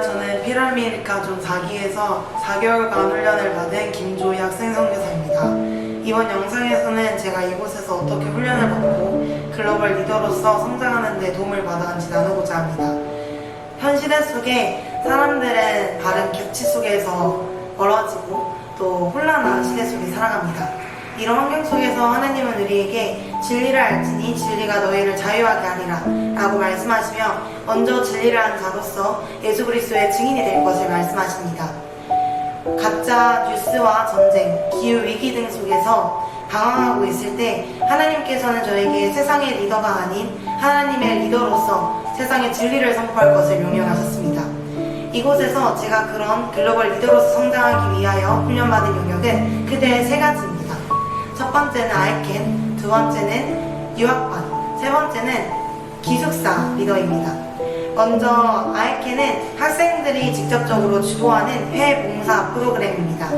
저는 피라미드가족 4기에서 4개월간 훈련을 받은 김조희 학생 선교사입니다. 이번 영상에서는 제가 이곳에서 어떻게 훈련을 받고 글로벌 리더로서 성장하는 데 도움을 받았는지 나누고자 합니다. 현 시대 속에 사람들은 다른 객치 속에서 멀어지고 또 혼란한 시대 속에 살아갑니다. 이런 환경 속에서 하나님은 우리에게 진리를 알지니 진리가 너희를 자유하게 하리라 라고 말씀하시며 먼저 진리를 아는 자로서 예수 그리스도의 증인이 될 것을 말씀하십니다. 가짜 뉴스와 전쟁, 기후 위기 등 속에서 방황하고 있을 때 하나님께서는 저에게 세상의 리더가 아닌 하나님의 리더로서 세상의 진리를 선포할 것을 명령하셨습니다. 이곳에서 제가 그런 글로벌 리더로서 성장하기 위하여 훈련받은 영역은 그대 세 가지입니다. 첫 번째는 아이캔, 두 번째는 유학반, 세 번째는 기숙사 리더입니다. 먼저 아이캔은 학생들이 직접적으로 주도하는 회봉사 프로그램입니다.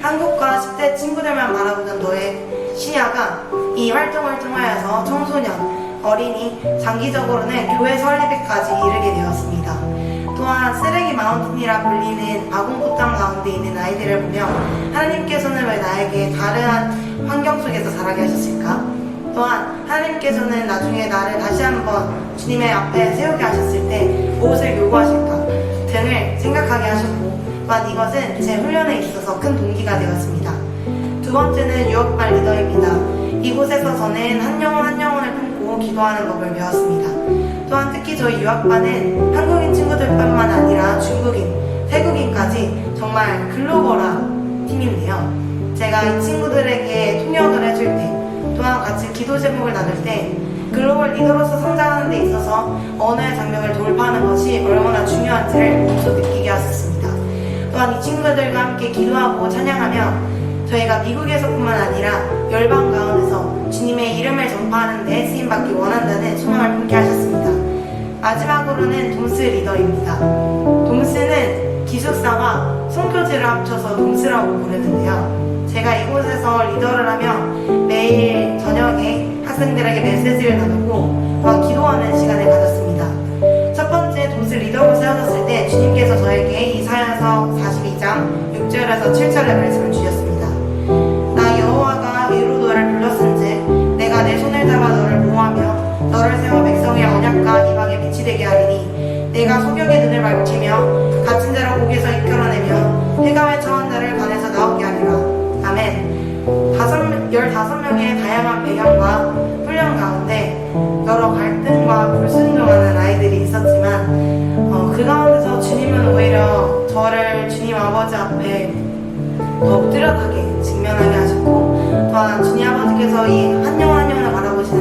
한국과 10대 친구들만 바라보는 너의 시야가 이 활동을 통하여서 청소년, 어린이, 장기적으로는 교회 설립에까지 이르게 되었습니다. 또한 쓰레기 마운틴이라 불리는 아공포탕 가운데 있는 아이들을 보며 하나님께서는 왜 나에게 다른 환경 속에서 자라게 하셨을까? 또한 하나님께서는 나중에 나를 다시 한번 주님의 앞에 세우게 하셨을 때 무엇을 요구하실까 등을 생각하게 하셨고 또한 이것은 제 훈련에 있어서 큰 동기가 되었습니다. 두 번째는 유학반 리더입니다. 이곳에서 저는 한 영혼 한 영혼을 품고 기도하는 법을 배웠습니다. 또한 특히 저희 유학반은 한국인 친구들뿐만 아니라 중국인, 태국인까지 정말 글로벌한 팀인데요. 제가 이 친구들에게 통역을 해줄 때 또한 같이 기도 제목을 나눌 때 글로벌 리더로서 성장하는 데 있어서 언어의 장벽을 돌파하는 것이 얼마나 중요한지를 몸소 느끼게 하셨습니다. 또한 이 친구들과 함께 기도하고 찬양하며 저희가 미국에서뿐만 아니라 열방 가운데서 주님의 이름을 전파하는 데 쓰임받기 원한다는 소망을 품게 하셨습니다. 마지막으로는 돔스 리더입니다. 돔스는 기숙사와 송교지를 합쳐서 돔스라고 부르는데요. 제가 이곳에서 리더를 하며 매일 저녁에 학생들에게 메시지를 나누고 또한 기도하는 시간을 가졌습니다. 첫 번째 돔스 리더로 세워졌을 때 주님께서 저에게 이사야서 42장 6절에서 7절의 말씀을 주셨습니다. 되게 하리니 내가 소경의 눈을 밝히며 갇힌 자를 목에서 이끌어내며 해감에 처한 자를 관에서 나오게 하리라. 아멘. 다섯, 15명의 다양한 배경과 훈련 가운데 여러 갈등과 불순종하는 아이들이 있었지만 어, 그 가운데서 주님은 오히려 저를 주님 아버지 앞에 더욱 뚜렷하게 직면하게 하셨고 또한 주님 아버지께서 이 한 영 한 영을 바라보시는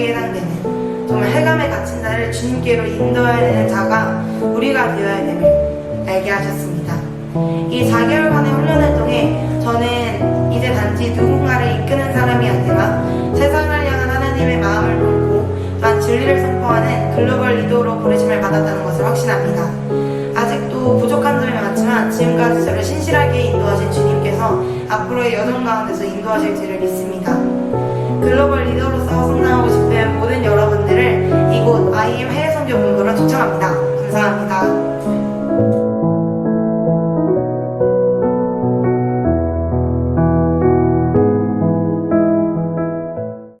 저에게 해당되는 정말 해감에 갇힌 자를 주님께로 인도해야 되는 자가 우리가 되어야 됨을 알게 하셨습니다. 이 4개월간의 훈련을 통해 저는 이제 단지 누군가를 이끄는 사람이 아니라 세상을 향한 하나님의 마음을 품고 또한 진리를 선포하는 글로벌 리더로 부르심을 받았다는 것을 확신합니다. 아직도 부족한 점이 많지만 지금까지 저를 신실하게 인도하신 주님께서 앞으로의 여정 가운데서 인도하실 줄을 믿습니다. 글로벌 리더로서 성장 이곳 IM 해외 선교 본부로 초청합니다.